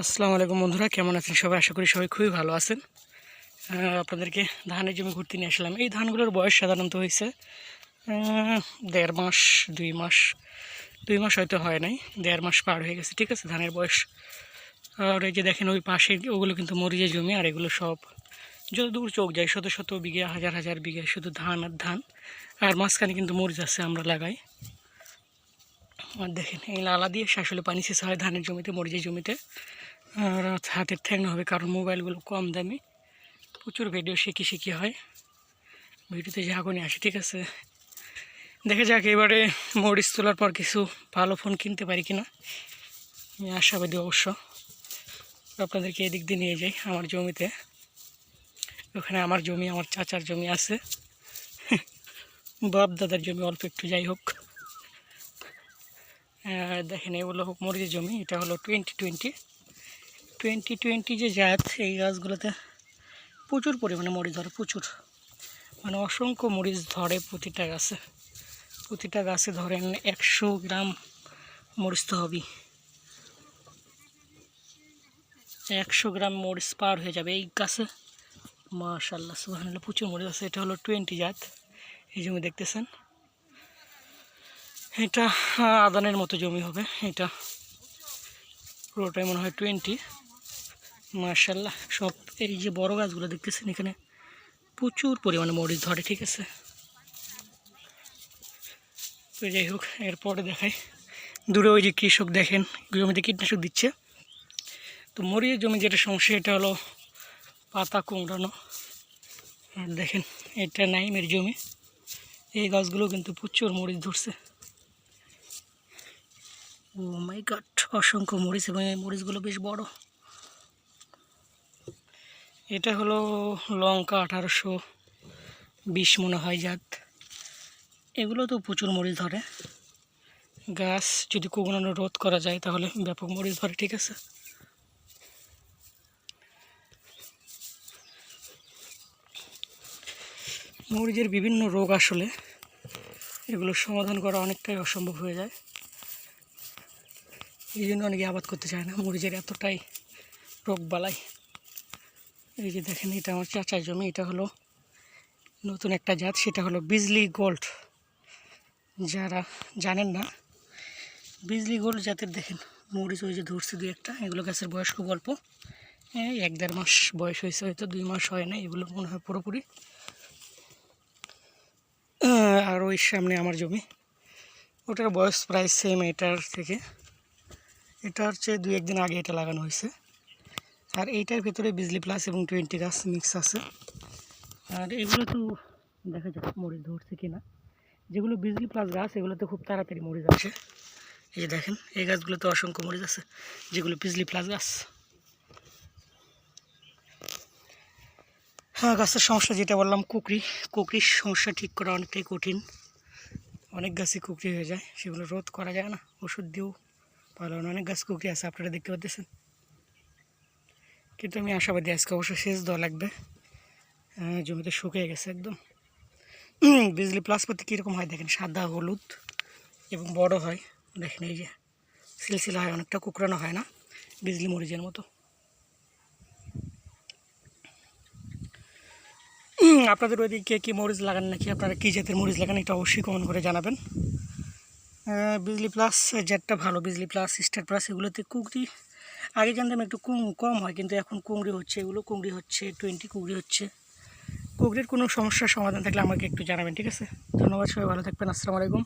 আসসালামু আলাইকুম বন্ধুরা, কেমন আছেন সবাই? আশা করি সবাই খুবই ভালো আছেন। আপনাদেরকে ধানের জমি ঘুরতে নিয়ে আসলাম। এই ধানগুলোর বয়স সাধারণত হয়েছে দেড় মাস, দুই মাস দুই মাস হয়তো হয় নাই, দেড় মাস পার হয়ে গেছে, ঠিক আছে, ধানের বয়স। আর এই যে দেখেন, ওই পাশে ওগুলো কিন্তু মরিচের জমি, আর এগুলো সব যত দূর চোখ যায়, শত শত বিঘা, হাজার হাজার বিঘা শুধু ধান আর ধান। আর মাঝখানে কিন্তু মরিচ আছে আমরা লাগাই। আর দেখেন, এই লালা দিয়ে শাসলে পানি শেষ হয় ধানের জমিতে, মরিচের জমিতে। আর হাতের ঠ্যাং হবে কারণ মোবাইলগুলো কম দামি। প্রচুর ভিডিও শিখি শিখি হয়। ভিডিওতে ঝাঁকুনি আসে, ঠিক আছে? দেখা যাক এবারে মরিচ তোলার পর কিছু ভালো ফোন কিনতে পারি কিনা। আমি আশাবাদী অবশ্য। আপনাদেরকে এদিক দিয়ে নিয়ে যাই আমার জমিতে। ওখানে আমার জমি, আমার চাচার জমি আছে। বাপ দাদার জমি, অল্প একটু যাই হোক। দেখেন, এগুলো হোক মরিচের জমি, এটা হলো টোয়েন্টি টোয়েন্টি টোয়েন্টি টোয়েন্টি যে জাত এই গাছগুলোতে প্রচুর পরিমাণে মরিচ ধরে, প্রচুর। মানে অসংখ্য মরিচ ধরে প্রতিটা গাছে। প্রতিটা গাছে ধরেন একশো গ্রাম মরিচ তো হবেই। একশো গ্রাম মরিচ পার হয়ে যাবে এই গাছে। মাশাল্লাহ সুবহানাল্লাহ, প্রচুর মরিচ আছে। এটা হলো টোয়েন্টি জাত। এই জমি দেখতেছেন? এটা আদানের মতো জমি হবে। এটা পুরোটাই মনে হয় টোয়েন্টি মার্শাল্লাহ সব এই যে বড় গাছগুলো দেখতেছেন এখানে, প্রচুর পরিমাণে মরিচ ধরে, ঠিক আছে? তো যাই হোক, এরপরে দেখাই। দূরে ওই যে কৃষক দেখেন, জমিতে কীটনাশক দিচ্ছে। তো মরিচের জমি যেটা সমস্যা, এটা হলো পাতা কুমড়ানো। আর দেখেন, এটা নাইমের জমি। এই গাছগুলো কিন্তু প্রচুর মরিচ ধরছে। ও মাই গড, অসংখ্য মরিচ এবং এই মরিচগুলো বেশ বড়। এটা হলো লঙ্কা আঠারোশো বিশ মনে হয় জাত। এগুলো তো প্রচুর মরিচ ধরে। গাছ যদি কোকোনানো রোধ করা যায় তাহলে ব্যাপক মরিচ ধরে, ঠিক আছে? মরিচের বিভিন্ন রোগ আসলে এগুলো সমাধান করা অনেকটাই অসম্ভব হয়ে যায়। এই জন্য অনেকে আবাদ করতে চায় না মরিচের এতটাই রোগ বালাই। এই যে দেখেন, এটা আমার চাচার জমি, এটা হলো নতুন একটা জাত, সেটা হলো বিজলি গোল্ড। যারা জানেন না, বিজলি গোল্ড জাতের দেখেন, মরিচ ওই যে ধরছে দুই একটা, এগুলো গাছের বয়স খুব অল্প এক দেড় মাস বয়স হয়েছে, হয়তো দুই মাস হয় না এগুলো মনে হয় পুরোপুরি। আর ওই সামনে আমার জমি। ওটার বয়স প্রায় সেম এটার থেকে। এটার চেয়ে দুই একদিন আগে এটা লাগানো হয়েছে। আর এইটার ভেতরে বিজলি প্লাস এবং টোয়েন্টি গাছ মিক্স আছে। আর এগুলো তো দেখা যাক মরিচ ধরছে কিনা। যেগুলো বিজলি প্লাস গাছ এগুলোতে খুব তাড়াতাড়ি মরিচ যাচ্ছে। এই যে দেখেন, এই গাছগুলো তো অসংখ্য মরিচ যাচ্ছে, যেগুলো বিজলি প্লাস গাছ হ্যাঁ গাছের সমস্যা যেটা বললাম কুকরি কুকরির সমস্যা ঠিক করা অনেকটাই কঠিন। অনেক গাছই কুকরি হয়ে যায়, সেগুলো রোধ করা যায় না। ওষুধ দিয়েও ভালো। অনেক গাছ কুকরি আছে, আপনারা দেখতে পাচ্ছেন। কিন্তু আমি আশাবাদী, আজকে অবশ্য সেচ দেওয়া লাগবে। জমিতে শুকিয়ে গেছে একদম। বিজলি প্লাস পাতি কীরকম হয় দেখেন, সাদা, হলুদ এবং বড় হয়। দেখেন এই যে সিলসিলা হয়, অনেকটা কুকরানো হয় না? বিজলি মরিচের মতো। আপনাদের ওইদিকে কী মরিচ লাগান নাকি? আপনারা কী জাতের মরিচ লাগান এটা অবশ্যই কমেন্ট করে জানাবেন। বিজলি প্লাস জেটটা ভালো। বিজলি প্লাস স্টার প্লাস এগুলোতে কুকরি আগে জানতাম একটু কম হয়, কিন্তু এখন কুংড়ি হচ্ছে, এগুলো কুংড়ি হচ্ছে টোয়েন্টি কুংড়ি হচ্ছে। কুকরির কোনো সমস্যার সমাধান থাকলে আমাকে একটু জানাবেন, ঠিক আছে? ধন্যবাদ, সবাই ভালো থাকবেন, আসসালামু আলাইকুম।